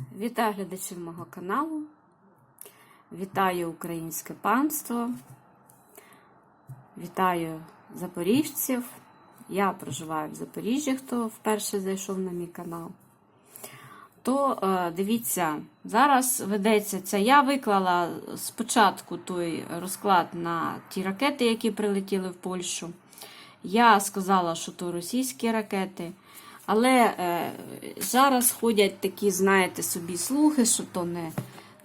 Вітаю глядачів мого каналу. Вітаю українське панство. Вітаю запоріжців. Я проживаю в Запоріжжі, хто вперше зайшов на мій канал. То е, дивіться, зараз ведеться ця. Я виклала спочатку той розклад на ті ракети, які прилетіли в Польщу. Я сказала, що то російські ракети. Але е, зараз ходять такі, знаєте, собі слухи, що то не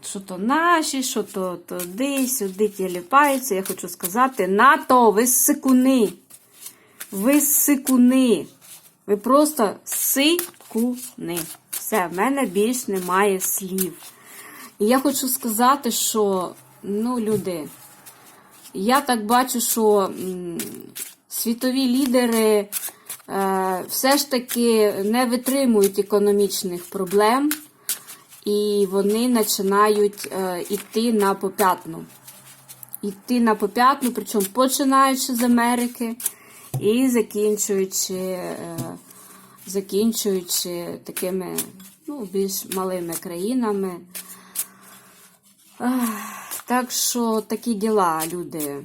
що то наші, що то туди, сюди тіліпаються. Я хочу сказати, НАТО, ви сикуни. Ви сикуни. Ви просто сикуни. Все, в мене більш немає слів. І я хочу сказати, що, ну, люди, я так бачу, що м, світові лідери все ж таки не витримують економічних проблем, і вони починають е, йти на попятну. Йти на попятну, причому починаючи з Америки і закінчуючи, е, закінчуючи такими ну, більш малими країнами. Так що такі діла, люди.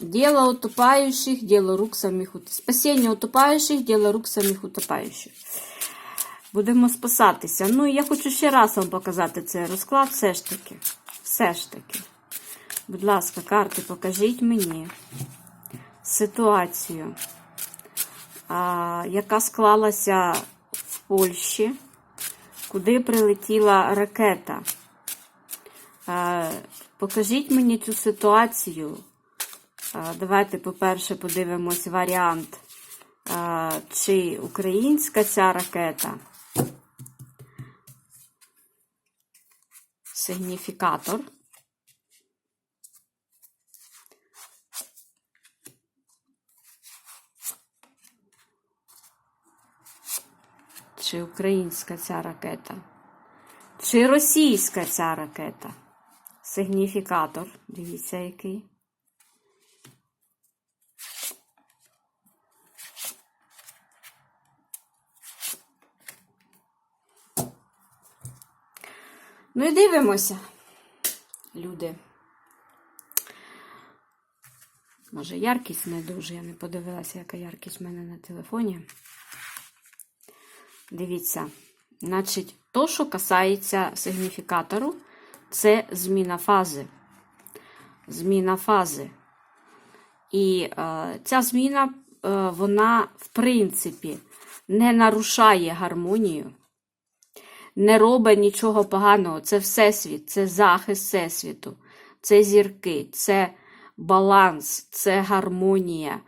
Дело утопающих, дело рук самих ут... Спасіння утопающих, дело рук самих утопающих. Будемо спасатися. Ну, я хочу ще раз вам показати цей розклад. Все ж таки. Все ж таки. Будь ласка, карти, покажіть мені ситуацію, а, яка склалася в Польщі, куди прилетіла ракета. А, покажіть мені цю ситуацію. Давайте, по-перше, подивимось варіант, чи українська ця ракета. Сигніфікатор. Чи українська ця ракета? Чи російська ця ракета? Сигніфікатор. Дивіться, який. Ну і дивимося, люди. Може, яркість не дуже, я не подивилася, яка яркість в мене на телефоні. Дивіться, значить, то, що касається сигніфікатору, це зміна фази. Зміна фази. І е, ця зміна, е, вона, в принципі, не нарушає гармонію не робить нічого поганого. Це Всесвіт, це захист Всесвіту, це зірки, це баланс, це гармонія.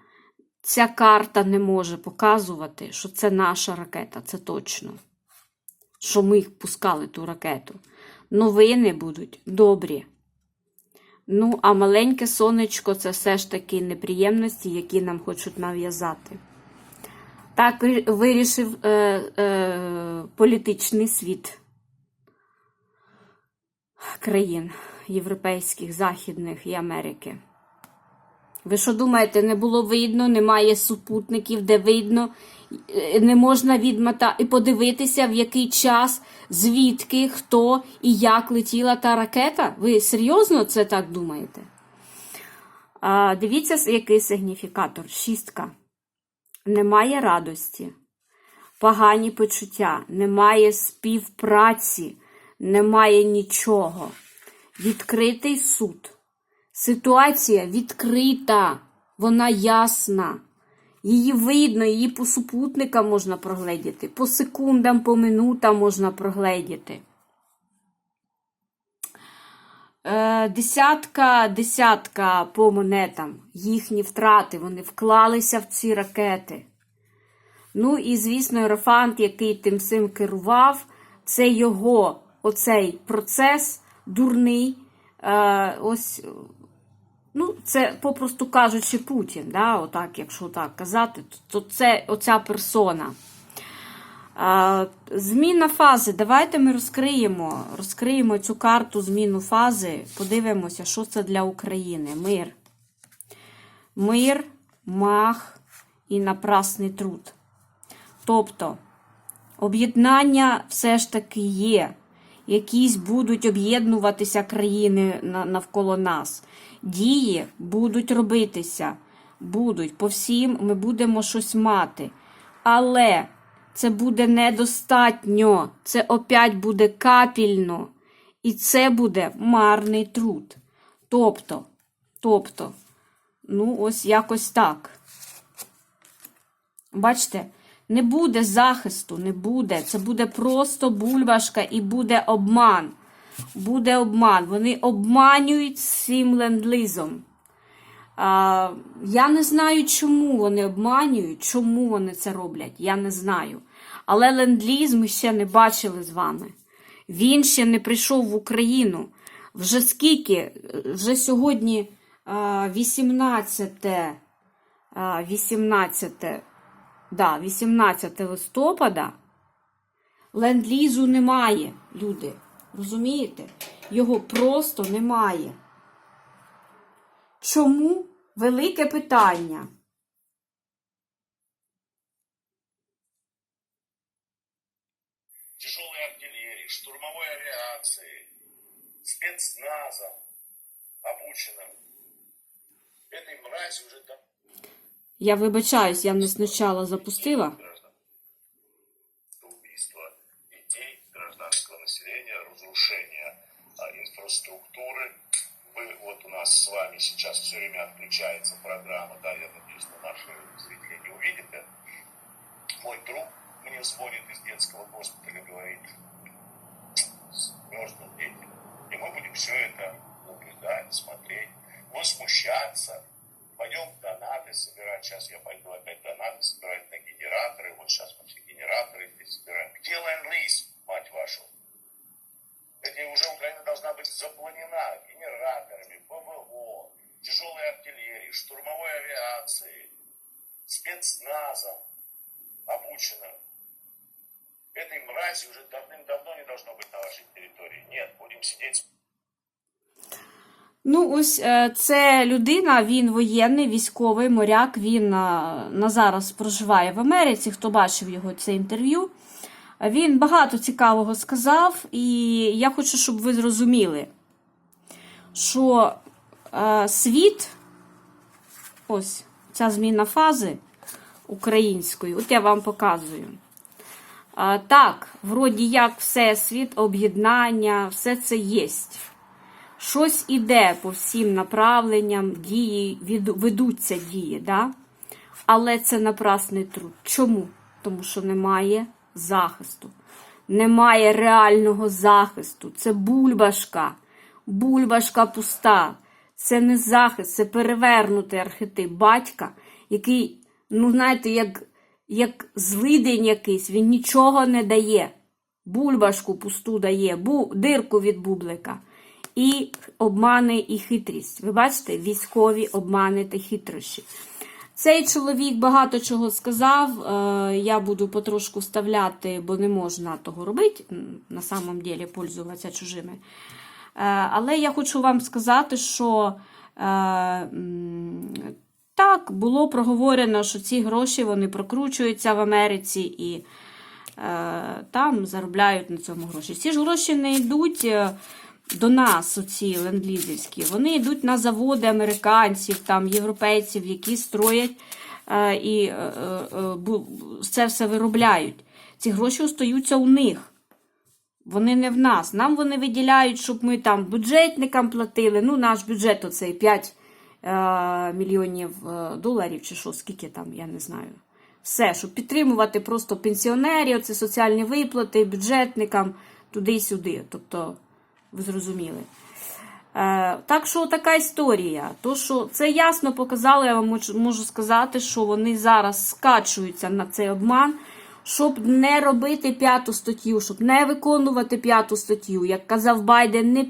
Ця карта не може показувати, що це наша ракета, це точно. Що ми пускали ту ракету. Новини будуть добрі. Ну, а маленьке сонечко це все ж таки неприємності, які нам хочуть нав'язати. Так вирішив е, е, політичний світ країн європейських, західних і Америки. Ви що думаєте, не було видно, немає супутників, де видно, е, не можна відмата і подивитися, в який час, звідки, хто і як летіла та ракета? Ви серйозно це так думаєте? А, Дивіться, який сигніфікатор. Шістка немає радості, погані почуття, немає співпраці, немає нічого. Відкритий суд. Ситуація відкрита, вона ясна. Її видно, її по супутникам можна прогледіти, по секундам, по минутам можна прогледіти. Е, десятка, десятка по монетам, їхні втрати, вони вклалися в ці ракети. Ну і, звісно, Ерофант, який тим всім керував, це його оцей процес дурний. Е, ось, ну, Це, попросту кажучи, Путін, да, отак, якщо так казати, то це оця персона. Зміна фази. Давайте ми розкриємо розкриємо цю карту зміну фази. Подивимося, що це для України. Мир. Мир, мах і напрасний труд. Тобто, об'єднання все ж таки є. якісь будуть об'єднуватися країни навколо нас. Дії будуть робитися, будуть по всім ми будемо щось мати. Але це буде недостатньо, це опять буде капільно, і це буде марний труд. Тобто, тобто, ну, ось якось так. Бачите, не буде захисту, не буде. Це буде просто бульбашка і буде обман. Буде обман. Вони обманюють цим ленд-лізом. Я не знаю, чому вони обманюють, чому вони це роблять. Я не знаю. Але ленд-ліз ми ще не бачили з вами. Він ще не прийшов в Україну. Вже скільки? Вже сьогодні а, 18, а, 18, да, 18 листопада. Ленд-лізу немає, люди. Розумієте? Його просто немає. Чому? Велике питання. тяжелой артиллерии, штурмовой авиации, спецназом обученным. Этой мрази уже там Я вибачаюсь, я не спочатку запустила. граждан. Это убийство детей, гражданского населения, разрушение а, инфраструктуры. Вы, вот у нас с вами сейчас все время отключается программа, да, я надеюсь, что наши зрители не увидят это. Мой друг мне звонит из детского госпиталя, говорит, мерзнут дети. И мы будем все это наблюдать, смотреть, возмущаться. Пойдем донаты собирать. Сейчас я пойду опять донаты собирать на генераторы. Вот сейчас мы все генераторы здесь собираем. Где ленд-лиз? Эти уже Украина должна быть заполнена генераторами, ПВО, тяжелой артиллерией, штурмовой авиацией, спецназом обученным. Этой мрази уже давным-давно не должно быть на вашей территории. Нет, будем сидеть Ну, ось е, це людина, він воєнний, військовий моряк. Він е, на зараз проживає в Америці. Хто бачив його це інтерв'ю? Він багато цікавого сказав, і я хочу, щоб ви зрозуміли, що е, світ, ось ця зміна фази української, от я вам показую. Так, вроді як всесвіт, об'єднання, все це єсть. Щось іде по всім направленням, дії, ведуться дії, да? але це напрасний труд. Чому? Тому що немає захисту. Немає реального захисту. Це бульбашка, бульбашка пуста. Це не захист, це перевернутий архетип батька, який, ну знаєте, як, як злидень якийсь, він нічого не дає. Бульбашку пусту дає, бу, дирку від бублика. І обмани і хитрість. Ви бачите, військові обмани та хитрощі. Цей чоловік багато чого сказав. е, Я буду потрошку вставляти, бо не можна того робити, на самом деле пользуватися чужими. Е, Але я хочу вам сказати, що е, так, було проговорено, що ці гроші вони прокручуються в Америці і там заробляють на цьому гроші. Ці ж гроші не йдуть до нас, оці лендлізівські. Вони йдуть на заводи американців, там, європейців, які строять е, і е, е, це все виробляють. Ці гроші остаються у них. Вони не в нас. Нам вони виділяють, щоб ми там бюджетникам платили. Ну, наш бюджет оцей 5 е, мільйонів доларів чи що, скільки там, я не знаю. Все, щоб підтримувати просто пенсіонерів, це соціальні виплати, бюджетникам, туди-сюди. Тобто, ви зрозуміли. Е, так що така історія. То, що це ясно показало, я вам можу- сказати, що вони зараз скачуються на цей обман, щоб не робити п'яту статтю, щоб не виконувати п'яту статтю. Як казав Байден, не,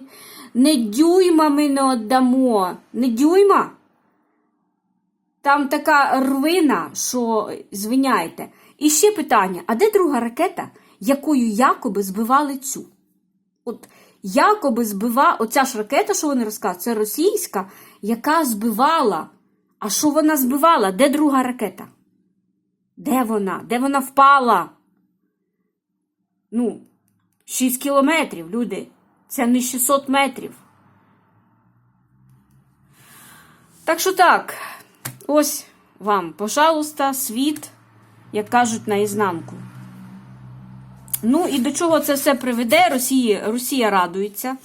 не дюйма ми не віддамо. Не дюйма. Там така рвина, що звиняйте. І ще питання: а де друга ракета, якою якоби збивали цю? От якоби збива, оця ж ракета, що вони розказують, це російська, яка збивала. А що вона збивала? Де друга ракета? Де вона? Де вона впала? Ну, 6 кілометрів, люди. Це не 600 метрів. Так що так, ось вам, пожалуйста, світ, як кажуть, наізнанку. Ну і до чого це все приведе? Росія, Росія радується,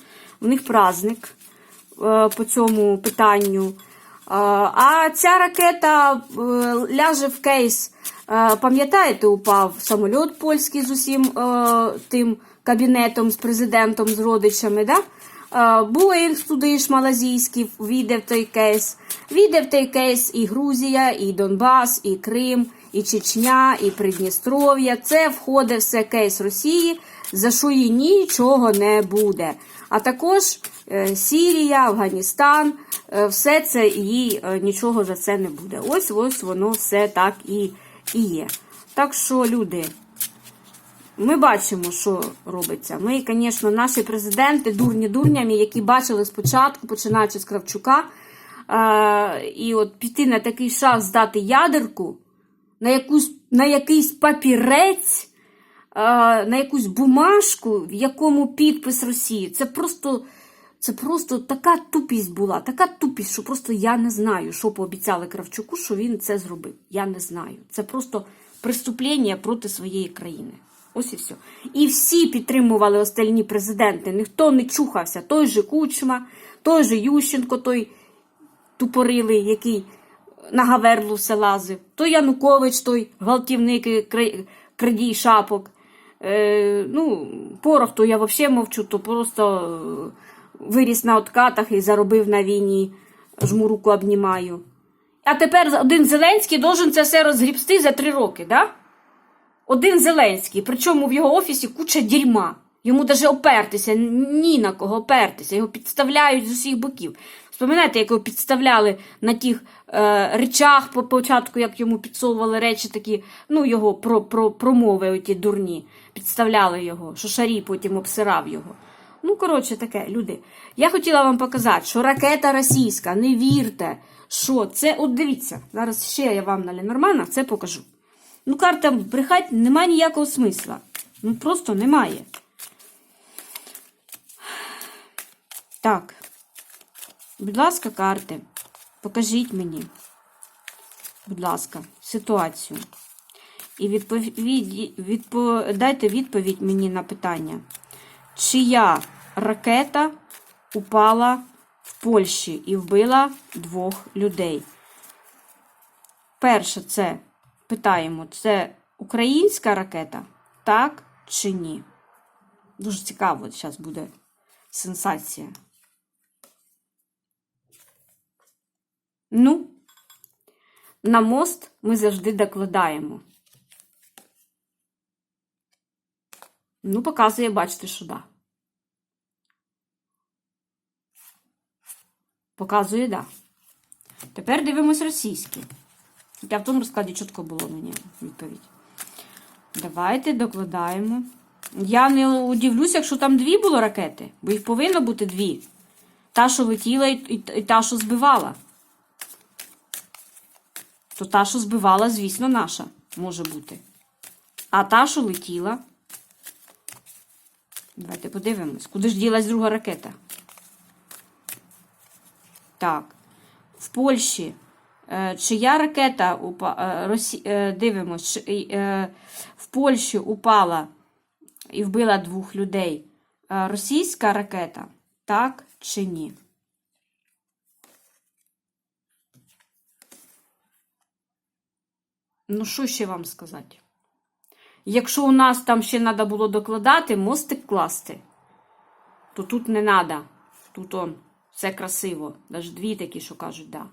в них праздник е, по цьому питанню. Е, а ця ракета е, ляже в кейс. Пам'ятаєте, упав самоліт польський з усім тим кабінетом, з президентом, з родичами. Да? Боїнг туди ж малазійський війде в той кейс. Війде в той кейс і Грузія, і Донбас, і Крим, і Чечня, і Придністров'я. Це входить все кейс Росії, за що їй нічого не буде. А також е, Сірія, Афганістан, е, все це їй е, нічого за це не буде. Ось ось воно все так і, і є. Так що, люди. Ми бачимо, що робиться. Ми, звісно, наші президенти дурні дурнями, які бачили спочатку, починаючи з Кравчука, і от піти на такий шаг, здати ядерку, на, якусь, на якийсь папірець, на якусь бумажку, в якому підпис Росії. Це просто, це просто така тупість була, така тупість, що просто я не знаю, що пообіцяли Кравчуку, що він це зробив. Я не знаю. Це просто преступлення проти своєї країни. Ось і все. І всі підтримували остальні президенти. Ніхто не чухався. Той же Кучма, той же Ющенко, той тупорилий, який на Гаверлу все лазив, той Янукович, той гвалтівник, крадій шапок. Е, ну, порох, то я взагалі мовчу, то просто е, виріс на откатах і заробив на війні. Жму руку обнімаю. А тепер один Зеленський должен це все розгрібсти за три роки, да? Один Зеленський, причому в його офісі куча дерьма. Йому даже опертися, ні на кого опертися. Його підставляють з усіх боків. Вспоминаєте, як його підставляли на тих е, речах по початку, як йому підсовували речі такі, ну, його про, про, промови оті дурні. Підставляли його, що шарій потім обсирав його. Ну, коротше, таке, люди. Я хотіла вам показати, що ракета російська, не вірте, що це, от дивіться, зараз ще я вам на Ленормана це покажу. Ну, карта брехать немає ніякого смисла. Ну, просто немає. Так. Будь ласка, карти. Покажіть мені, будь ласка, ситуацію. І відповідь, відпо, дайте відповідь мені на питання. Чия ракета упала в Польщі і вбила двох людей? Перше, це питаємо, це українська ракета, так чи ні? Дуже цікаво, зараз буде сенсація. Ну, на мост ми завжди докладаємо. Ну, показує, бачите, що да. Показує, да. Тепер дивимось російський. Хоча в тому розкладі чітко було мені відповідь. Давайте докладаємо. Я не удивлюся, якщо там дві було ракети, бо їх повинно бути дві. Та, що летіла, і та, що збивала. То та, що збивала, звісно, наша може бути. А та, що летіла. Давайте подивимось, куди ж ділась друга ракета. Так. В Польщі. Е, Чия ракета упа... е, Росі... е, дивимось, в Польщі упала і вбила двох людей. Російська ракета, так чи ні? Ну, що ще вам сказати? Якщо у нас там ще треба було докладати, мостик класти, то тут не треба. Тут он все красиво. Навіть дві такі, що кажуть, да.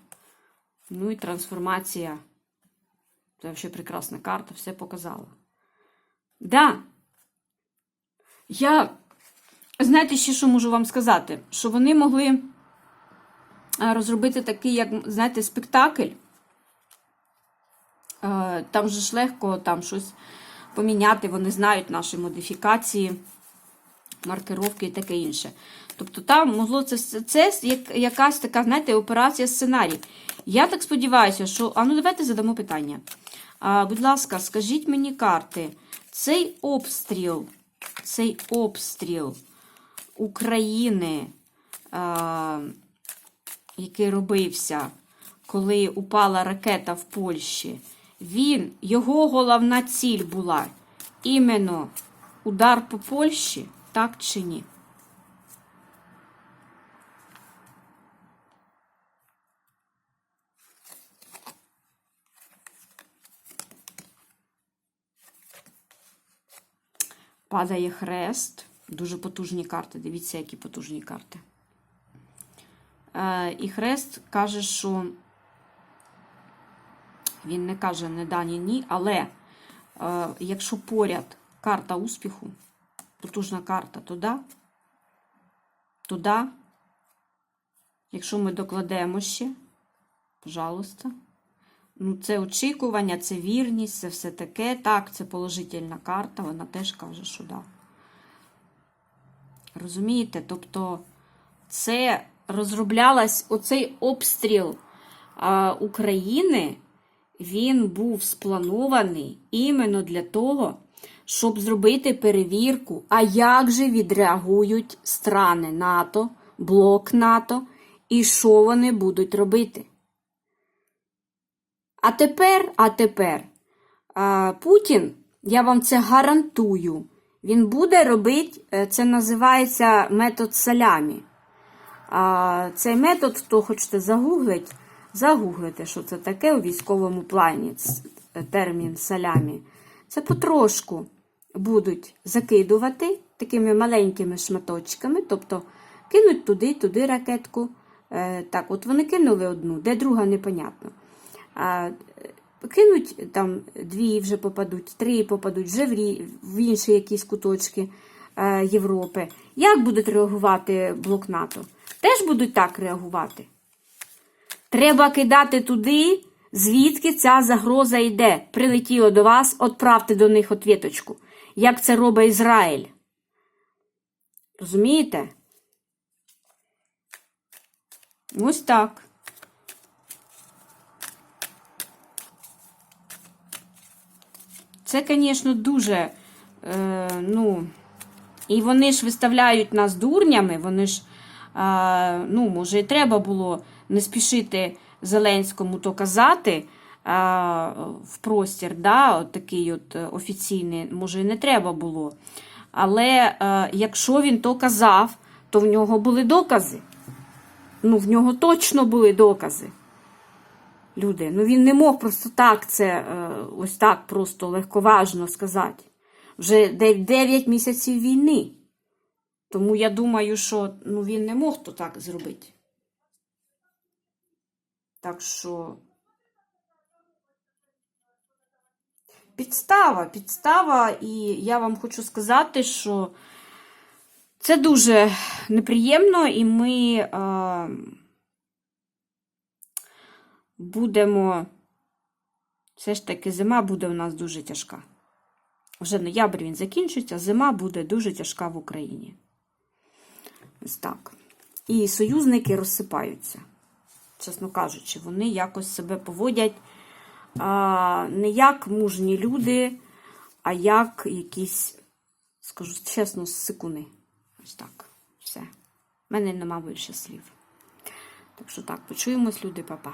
Ну і трансформація. Це взагалі прекрасна карта, все показала. Да. Я, знаєте, ще що можу вам сказати? Що вони могли розробити такий, як, знаєте, спектакль. Е, Там же ж легко там щось поміняти, вони знають наші модифікації, маркировки і таке інше. Тобто там могло це, це як, якась така, знаєте, операція сценарій. Я так сподіваюся, що. А ну давайте задамо питання. А, будь ласка, скажіть мені карти, цей обстріл цей обстріл України, е, який робився, коли упала ракета в Польщі, він, його головна ціль була іменно удар по Польщі, так чи ні? Падає хрест. Дуже потужні карти. Дивіться, які потужні карти. Е, і хрест каже, що він не каже не да, ні, ні, але е, якщо поряд карта успіху, потужна карта, то да, то да. Якщо ми докладемо ще, пожалуйста. Ну, це очікування, це вірність, це все таке. Так, це положительна карта, вона теж каже, що да. Розумієте? Тобто, це розроблялась оцей обстріл а, України, він був спланований іменно для того, щоб зробити перевірку, а як же відреагують страни НАТО, блок НАТО, і що вони будуть робити. А тепер, а тепер, Путін, я вам це гарантую, він буде робити, е, це називається метод салямі. Цей метод, хто хочете загуглить, загуглите, що це таке у військовому плані, термін салямі. Це потрошку будуть закидувати такими маленькими шматочками, тобто кинуть туди, туди ракетку. Е, так, от вони кинули одну, де друга непонятно. А, е, кинуть там дві вже попадуть, три попадуть вже в, інші якісь куточки е, Європи. Як будуть реагувати блок НАТО? Теж будуть так реагувати. Треба кидати туди, звідки ця загроза йде. Прилетіло до вас, відправте до них отвіточку. Як це робить Ізраїль. Розумієте? Ось так. Це, звісно, дуже. Е, ну, і вони ж виставляють нас дурнями, вони ж, е, ну, може, і треба було не спішити Зеленському то казати е, в простір, да, от такий от е, офіційний, може, і не треба було. Але е, якщо він то казав, то в нього були докази. Ну, в нього точно були докази. Люди, ну він не мог просто так це ось так просто легковажно сказати. Вже 9 місяців війни. Тому я думаю, що ну, він не мог то так зробити. Так що. Підстава, підстава, і я вам хочу сказати, що це дуже неприємно, і ми е, будемо. Все ж таки, зима буде у нас дуже тяжка. Вже ноябрь він закінчується, зима буде дуже тяжка в Україні. Ось так. І союзники розсипаються. Чесно кажучи, вони якось себе поводять а, не як мужні люди, а як якісь, скажу чесно, сикуни. Ось так. Все. У мене нема більше слів. Так що так, почуємось, люди, папа.